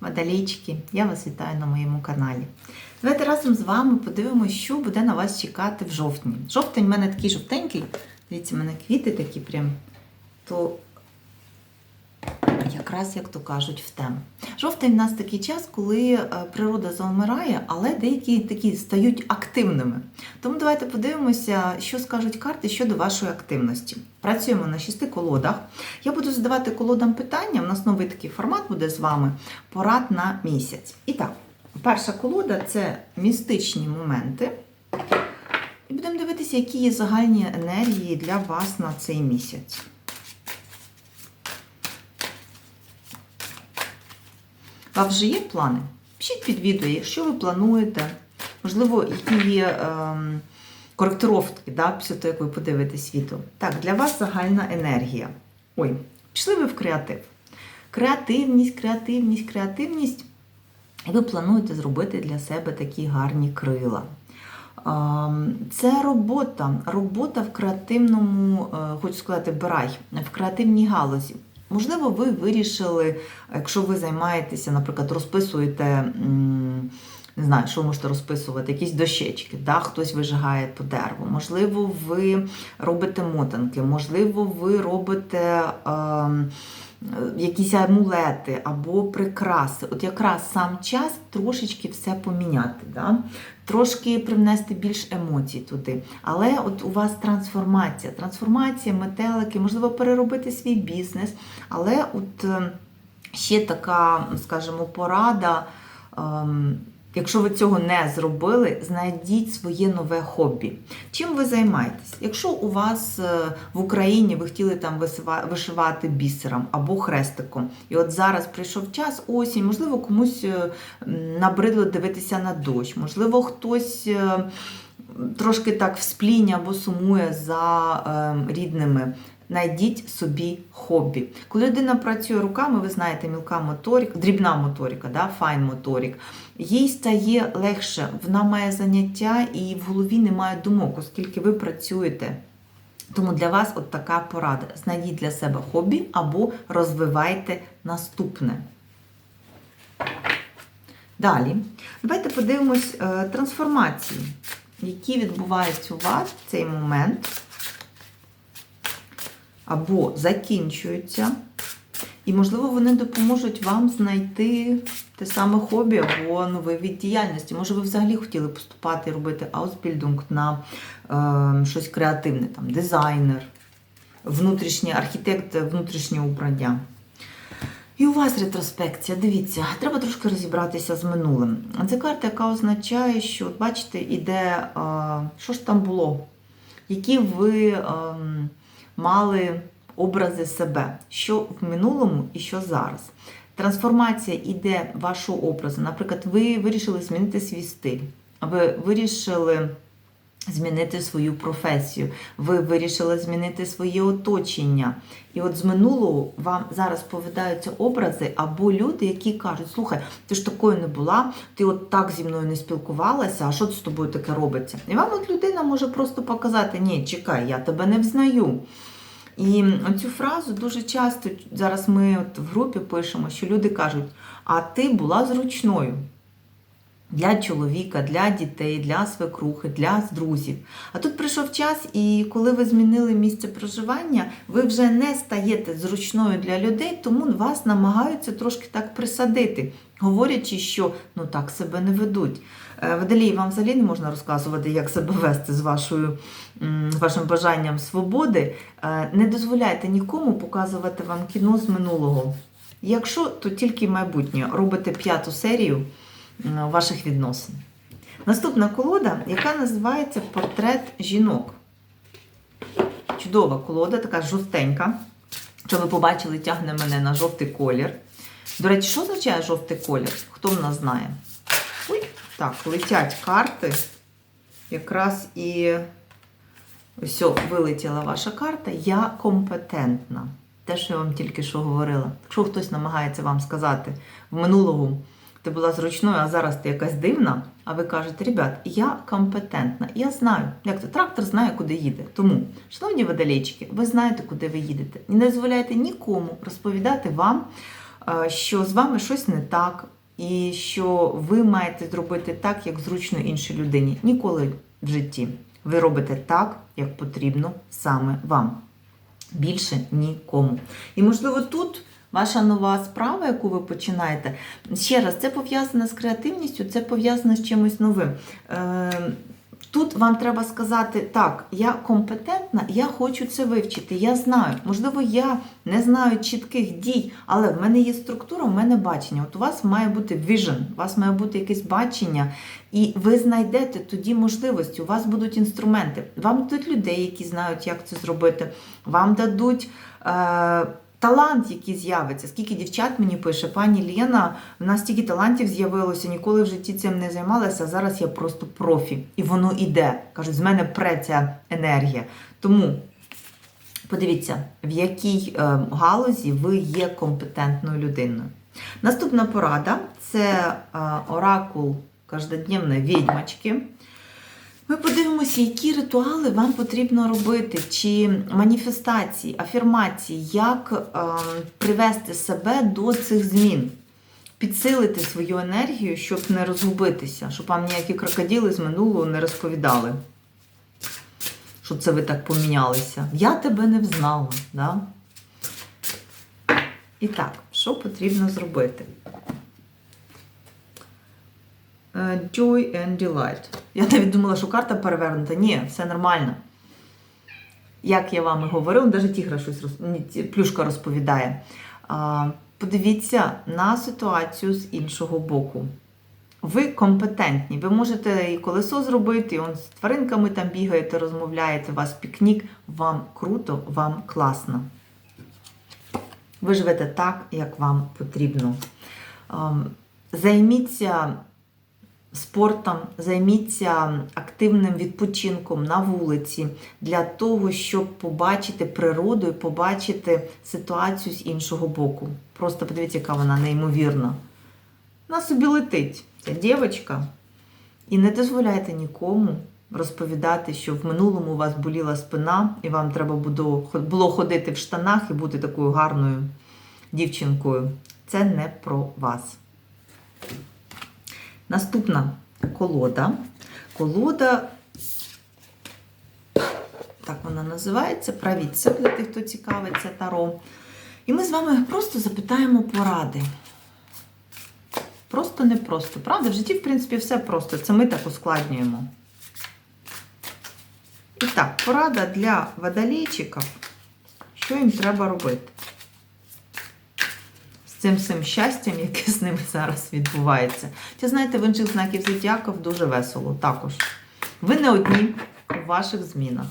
Водолійчики, я вас вітаю на моєму каналі. Давайте разом з вами подивимося, що буде на вас чекати в жовтні. Жовтень в мене такий жовтенький. Дивіться, в мене квіти такі прям, то якраз, як то кажуть, в тему. Жовтень в нас такий час, коли е, природа завмирає, але деякі такі стають активними. Тому давайте подивимося, що скажуть карти щодо вашої активності. Працюємо на шести колодах. Я буду задавати колодам питання. У нас новий такий формат буде з вами порад на місяць. І так, перша колода це містичні моменти. І будемо дивитися, які є загальні енергії для вас на цей місяць. Вас вже є плани? Пишіть під відео, що ви плануєте. Можливо, які є ем, коректировки да, після того, як ви подивитесь відео. Так, для вас загальна енергія. Ой, пішли ви в креатив. Креативність, креативність, креативність. І ви плануєте зробити для себе такі гарні крила. Ем, Це робота, робота в креативному, е, хочу сказати, брай, в креативній галузі. Можливо, ви вирішили, якщо ви займаєтеся, наприклад, розписуєте, не знаю, що ви можете розписувати, якісь дощечки, да? хтось вижигає по дереву, можливо, ви робите мотанки, можливо, ви робите. ем, Якісь амулети або прикраси. От якраз сам час трошечки все поміняти, да? трошки привнести більш емоцій туди. Але от у вас трансформація, трансформація, метелики, можливо, переробити свій бізнес. Але от е, ще така, скажімо, порада. Якщо ви цього не зробили, знайдіть своє нове хобі. Чим ви займаєтесь? Якщо у вас е, в Україні ви хотіли там вишивати бісером або хрестиком, і от зараз прийшов час, осінь, можливо, комусь е, набридло дивитися на дощ, можливо, хтось. е, Трошки так вспління або сумує за рідними. Знайдіть собі хобі. Коли людина працює руками, ви знаєте, мілка моторика, дрібна моторика, да, файн моторик, їй стає легше, вона має заняття і в голові немає думок, оскільки ви працюєте. Тому для вас от така порада. Знайдіть для себе хобі або розвивайте наступне. Далі, давайте подивимось е, трансформації, які відбуваються у вас в цей момент або закінчуються. І, можливо, вони допоможуть вам знайти те саме хобі або новий від діяльності. Може, ви взагалі хотіли поступати і робити аусбільдинг на е, щось креативне, там, дизайнер, внутрішній архітект внутрішнього убрання. І у вас ретроспекція, дивіться, треба трошки розібратися з минулим. Це карта, яка означає, що, бачите, іде, е, що ж там було, які ви е, мали образи себе, що в минулому і що зараз. Трансформація іде вашого образу. Наприклад, ви вирішили змінити свій стиль, ви вирішили змінити свою професію, ви вирішили змінити своє оточення. І от з минулого вам зараз повідаються образи або люди, які кажуть: слухай, ти ж такою не була, ти от так зі мною не спілкувалася, а що з тобою таке робиться? І вам от людина може просто показати: ні, чекай, я тебе не взнаю. І цю фразу дуже часто зараз ми от в групі пишемо, що люди кажуть: а ти була зручною для чоловіка, для дітей, для свекрухи, для друзів. А тут прийшов час, і коли ви змінили місце проживання, ви вже не стаєте зручною для людей, тому вас намагаються трошки так присадити, говорячи, що ну так себе не ведуть. Е, Водолій, вам взагалі не можна розказувати, як себе вести з вашою, вашим бажанням свободи. Е, Не дозволяйте нікому показувати вам кіно з минулого. Якщо, то тільки майбутнє. Робите п'яту серію ваших відносин. Наступна колода, яка називається Портрет жінок. Чудова колода, така жовтенька. Що ви побачили, тягне мене на жовтий колір. До речі, що означає жовтий колір? Хто в нас знає? Ой, так, летять карти. Якраз і ось вилетіла ваша карта. Я компетентна. Те, що я вам тільки що говорила. Якщо хтось намагається вам сказати в минулому ти була зручною, а зараз ти якась дивна, а ви кажете, ребят, я компетентна, я знаю, як то трактор знає, куди їде. Тому, шановні водолійчики, ви знаєте, куди ви їдете. І не дозволяйте нікому розповідати вам е, що з вами щось не так, і що ви маєте зробити так, як зручно іншій людині. Ніколи в житті. Ви робите так, як потрібно саме вам. Більше нікому. І, можливо, тут ваша нова справа, яку ви починаєте, ще раз, це пов'язано з креативністю, це пов'язано з чимось новим. Е, Тут вам треба сказати, так, я компетентна, я хочу це вивчити, я знаю. Можливо, я не знаю чітких дій, але в мене є структура, в мене бачення. От у вас має бути vision, у вас має бути якесь бачення, і ви знайдете тоді можливості, у вас будуть інструменти. Вам дадуть людей, які знають, як це зробити. Вам дадуть. Е- Талант, який з'явиться. Скільки дівчат мені пише, пані Лена, в нас стільки талантів з'явилося, ніколи в житті цим не займалася, а зараз я просто профі. І воно іде. Кажуть, з мене пре ця енергія. Тому подивіться, в якій е, галузі ви є компетентною людиною. Наступна порада це е, оракул каждодневної відьмачки. Ми подивимося, які ритуали вам потрібно робити, чи маніфестації, афірмації, як е, привести себе до цих змін, підсилити свою енергію, щоб не розгубитися, щоб вам ніякі крокодили з минулого не розповідали, що це ви так помінялися. Я тебе не взнала. Да? І так, що потрібно зробити? Е, Joy and Delight. Я навіть думала, що карта перевернута. Ні, все нормально. Як я вам і говорила, навіть тігра щось роз... плюшка розповідає. Подивіться на ситуацію з іншого боку. Ви компетентні, ви можете і колесо зробити, і он з тваринками там бігаєте, розмовляєте, у вас пікнік, вам круто, вам класно. Ви живете так, як вам потрібно. Займіться спортом, займіться активним відпочинком на вулиці для того, щоб побачити природу і побачити ситуацію з іншого боку. Просто подивіться, яка вона неймовірна. Вона собі летить, ця дівчинка. І не дозволяйте нікому розповідати, що в минулому у вас боліла спина, і вам треба було ходити в штанах і бути такою гарною дівчинкою. Це не про вас. Наступна колода. Колода, так вона називається, правіть це для тих, хто цікавиться таро. І ми з вами просто запитаємо поради. Просто не просто. Правда, в житті, в принципі, все просто. Це ми так ускладнюємо. І так, порада для водолійчиків. Що їм треба робити? Цим всім щастям, яке з ними зараз відбувається. Чи знаєте, в інших знаків зодіаків дуже весело також. Ви не одні у ваших змінах.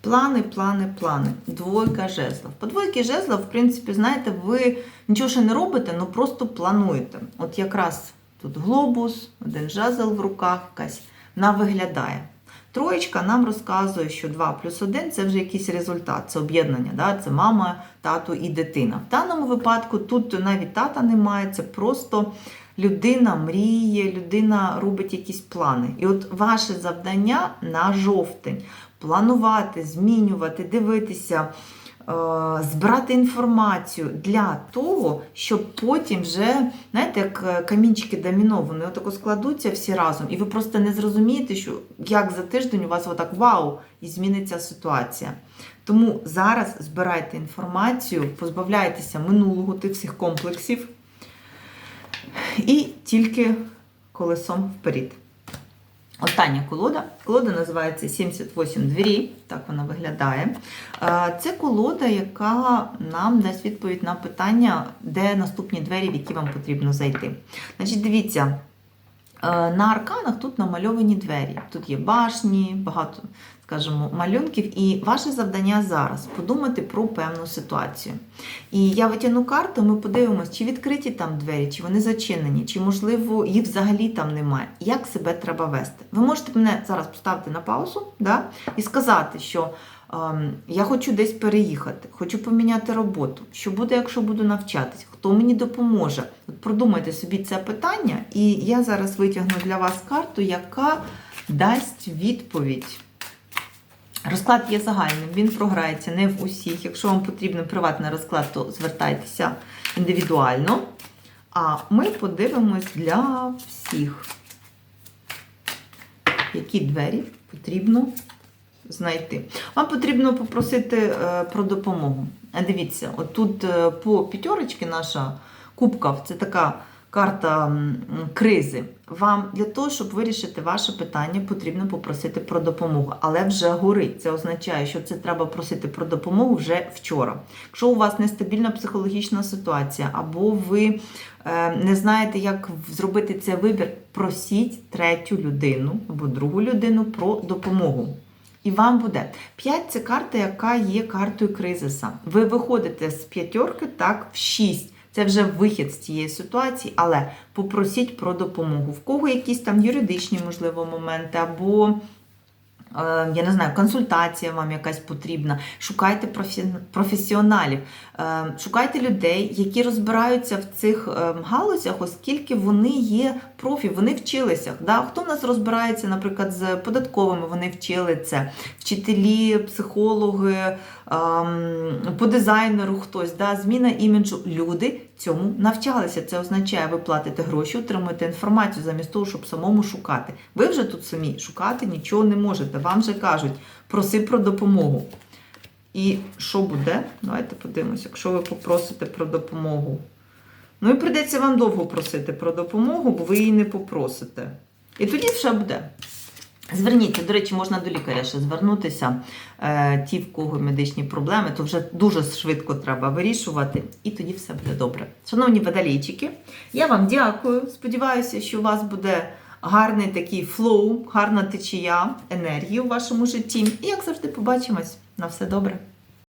Плани, плани, плани. Двойка жезлов. По двойки жезлов, в принципі, знаєте, ви нічого ще не робите, але просто плануєте. От якраз тут глобус, один жезл в руках, якась вона виглядає. Троєчка нам розказує, що 2 плюс 1 це вже якийсь результат, це об'єднання, да? це мама, тато і дитина. В даному випадку тут навіть тата немає, це просто людина мріє, людина робить якісь плани. І от ваше завдання на жовтень планувати, змінювати, дивитися, збирати інформацію для того, щоб потім вже, знаєте, як е, камінчики доміно, вони отако складуться всі разом, і ви просто не зрозумієте, що як за тиждень у вас отак вау, і зміниться ситуація. Тому зараз збирайте інформацію, позбавляйтеся минулого тих всіх комплексів і тільки колесом вперед. Остання колода. Колода називається 78 двері, так вона виглядає. Це колода, яка нам дасть відповідь на питання, де наступні двері, в які вам потрібно зайти. Значить, дивіться, на арканах тут намальовані двері. Тут є башні, багато, скажімо, малюнків. І ваше завдання зараз подумати про певну ситуацію. І я витягну карту, ми подивимося, чи відкриті там двері, чи вони зачинені, чи, можливо, їх взагалі там немає. Як себе треба вести. Ви можете мене зараз поставити на паузу да, і сказати, що я хочу десь переїхати, хочу поміняти роботу. Що буде, якщо буду навчатись? Хто мені допоможе? От продумайте собі це питання, і я зараз витягну для вас карту, яка дасть відповідь. Розклад є загальним, він програється не в усіх. Якщо вам потрібен приватний розклад, то звертайтеся індивідуально. А ми подивимось для всіх, які двері потрібно знайти. Вам потрібно попросити е, про допомогу. Дивіться, отут е, по п'ятерочці наша кубка, це така карта кризи. Вам для того, щоб вирішити ваше питання, потрібно попросити про допомогу. Але вже горить. Це означає, що це треба просити про допомогу вже вчора. Якщо у вас нестабільна психологічна ситуація, або ви е, не знаєте, як зробити цей вибір, просіть третю людину або другу людину про допомогу. І вам буде 5 це карта, яка є картою кризиса. Ви виходите з п'ятерки так в 6. Це вже вихід з цієї ситуації, але попросіть про допомогу. В кого якісь там юридичні, можливо, моменти, або, я не знаю, консультація вам якась потрібна. Шукайте професіоналів, е, шукайте людей, які розбираються в цих е, галузях, оскільки вони є профі, вони вчилися. Да? Хто в нас розбирається, наприклад, з податковими, вони вчили це. Вчителі, психологи, по дизайнеру хтось, да? зміна іміджу. Люди цьому навчалися. Це означає, ви платите гроші, отримуєте інформацію замість того, щоб самому шукати. Ви вже тут самі шукати нічого не можете. Вам же кажуть, проси про допомогу. І що буде? Давайте подивимося, якщо ви попросите про допомогу. Ну і прийдеться вам довго просити про допомогу, бо ви її не попросите. І тоді все буде. Зверніться, до речі, можна до лікаря ще звернутися. Е, ті, в кого медичні проблеми, то вже дуже швидко треба вирішувати, і тоді все буде добре. Шановні бадалійчики, я вам дякую. Сподіваюся, що у вас буде гарний такий флоу, гарна течія енергії у вашому житті. І як завжди, побачимось. На все добре.